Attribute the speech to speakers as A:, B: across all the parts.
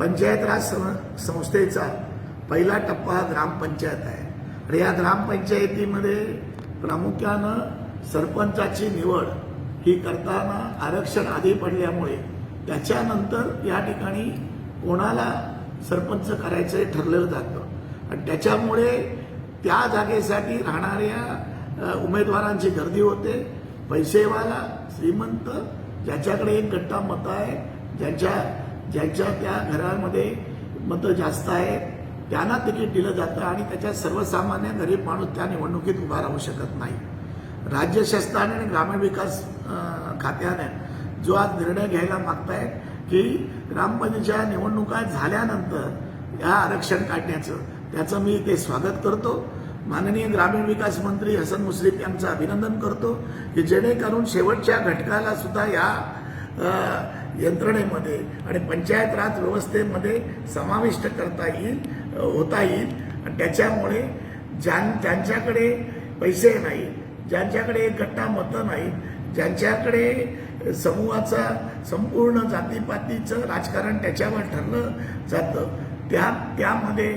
A: पंचायत राज सं- संस्थेचा पहिला टप्पा हा ग्रामपंचायत आहे. आणि या ग्रामपंचायतीमध्ये प्रामुख्यानं सरपंचाची निवड ही करताना आरक्षण आधी पडल्यामुळे त्याच्यानंतर या ठिकाणी कोणाला सरपंच करायचं हे ठरलेलं जातं. आणि त्याच्यामुळे त्या जागेसाठी राहणाऱ्या उमेदवारांची गर्दी होते. पैसेवाला श्रीमंत ज्याच्याकडे एक गट्टा मतं आहे ज्यांच्या ज्यांच्या त्या घरामध्ये मतं जास्त आहेत त्यांना तिकीट दिलं जातं आणि त्याच्यात सर्वसामान्य गरीब माणूस त्या निवडणुकीत उभा राहू शकत नाही. राज्य शासनाने आणि ग्रामीण विकास खात्याने जो आज निर्णय घ्यायला मागताय की ग्रामपंचायतच्या निवडणुका झाल्यानंतर या आरक्षण काढण्याचं त्याचं मी ते स्वागत करतो. माननीय ग्रामीण विकास मंत्री हसन मुश्रीफ यांचं अभिनंदन करतो की जेणेकरून शेवटच्या घटकाला सुद्धा या यंत्रणेमध्ये आणि पंचायत राज व्यवस्थेमध्ये समाविष्ट करता येईल होता येईल. आणि त्याच्यामुळे ज्यां ज्यांच्याकडे पैसे नाही ज्यांच्याकडे एक गट्टा मतं नाही ज्यांच्याकडे समूहाचा संपूर्ण जातीपातीचं राजकारण त्याच्यावर ठरलं जातं त्या त्यामध्ये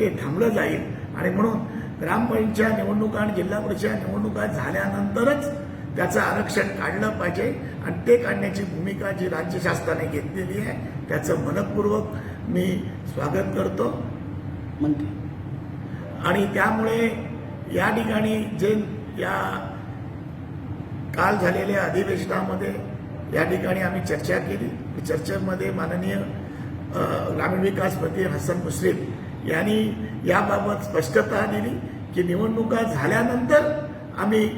A: ते थांबलं जाईल. आणि म्हणून ग्रामपंचायत निवडणुका आणि जिल्हा परिषद निवडणुका झाल्यानंतरच त्याचं आरक्षण काढलं पाहिजे आणि ते काढण्याची भूमिका जी राज्य शासनाने घेतलेली आहे त्याचं मनपूर्वक मी स्वागत करतो.
B: मंत्री.
A: आणि त्यामुळे या ठिकाणी जे या काल झालेल्या अधिवेशनामध्ये या ठिकाणी आम्ही चर्चा केली. चर्चेमध्ये माननीय ग्रामीण विकास मंत्री हसन मुश्रीफ यांनी याबाबत स्पष्टता दिली की निवडणुका झाल्यानंतर आम्ही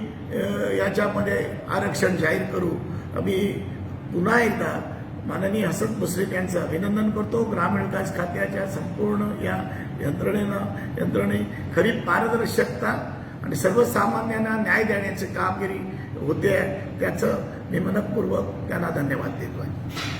A: याच्यामध्ये आरक्षण जाहीर करू. आम्ही पुन्हा एकदा माननीय हसन मुश्रीफ यांचं अभिनंदन करतो. ग्रामीण विकास खात्याच्या संपूर्ण या यंत्रणेनं यंत्रणे खरी पारदर्शकता आणि सर्वसामान्यांना न्याय देण्याची कामगिरी होते. त्याचं मी मनपूर्वक त्यांना धन्यवाद देतो. आहे